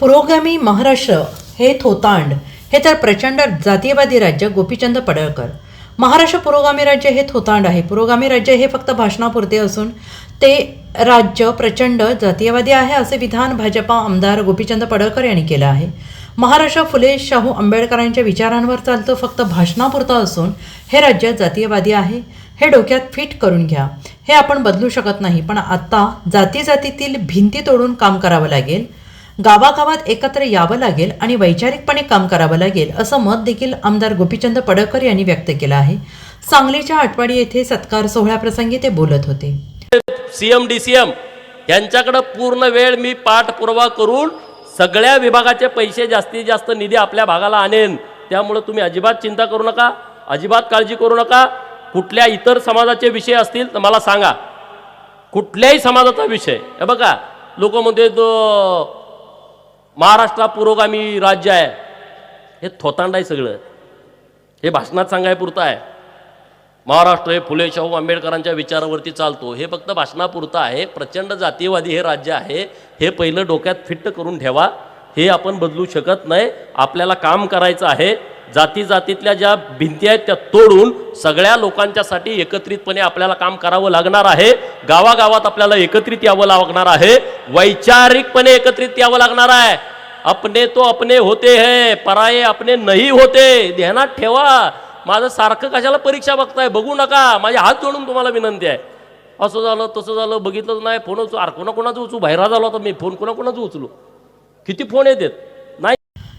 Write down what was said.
पुरोगामी महाराष्ट्र हे थोतांड हे तर प्रचंड जातीयवादी राज्य गोपीचंद पडळकर. महाराष्ट्र पुरोगामी राज्य हे थोतांड आहे. पुरोगामी राज्य हे फक्त भाषणापुरते असून ते राज्य प्रचंड जातीयवादी आहे असे विधान भाजपा आमदार गोपीचंद पडळकर यांनी केलं आहे. महाराष्ट्र फुले शाहू आंबेडकरांच्या विचारांवर चालतो फक्त भाषणापुरतं असून हे राज्य जातीयवादी आहे. हे डोक्यात फिट करून घ्या. हे आपण बदलू शकत नाही पण आत्ता जाती जातीतील भिंती तोडून काम करावं लागेल. गावागावात एकत्र यावं लागेल आणि वैचारिकपणे काम करावं लागेल असं मत देखील आमदार गोपीचंद पडकर यांनी व्यक्त केलं आहे. सांगलीच्या आटवाडी येथे सत्कार सोहळ्याप्रसंगी ते बोलत होते. सीएम डी सी एम यांच्याकडं पूर्ण वेळ मी पाठपुरावा करून सगळ्या विभागाचे पैसे जास्तीत जास्त निधी आपल्या भागाला आणेन. त्यामुळं तुम्ही अजिबात चिंता करू नका अजिबात काळजी करू नका. कुठल्या इतर समाजाचे विषय असतील तर मला सांगा. कुठल्याही समाजाचा विषय. हे बघा लोक म्हणते तो महाराष्ट्र पुरोगामी राज्य आहे. हे थोतांड आहे सगळं. हे भाषणात सांगायपुरतं आहे. महाराष्ट्र हे फुले शाहू आंबेडकरांच्या विचारावरती चालतो. हे फक्त भाषणापुरतं आहे. प्रचंड जातीयवादी हे राज्य आहे. हे पहिलं डोक्यात फिट्ट करून ठेवा. हे आपण बदलू शकत नाही. आपल्याला काम करायचं आहे. जाती जातीतल्या ज्या भिंती आहेत त्या तोडून सगळ्या लोकांच्यासाठी एकत्रितपणे आपल्याला काम करावं लागणार आहे. गावागावात आपल्याला एकत्रित यावं लागणार आहे. वैचारिकपणे एकत्रित यावं लागणार आहे. अपने तो अपने होते है पराये अपने नाही होते. ध्यानात ठेवा. माझं सारखं कशाला परीक्षा बघताय? बघू नका. माझे हात जोडून तुम्हाला विनंती आहे. असं झालं तसं झालं बघितलंच नाही. फोन उचू अरे कोणाकोणाचं उचलू? बाहेर झालो तर मी. फोन कोणाकोणाचं उचलू? किती फोन येतात?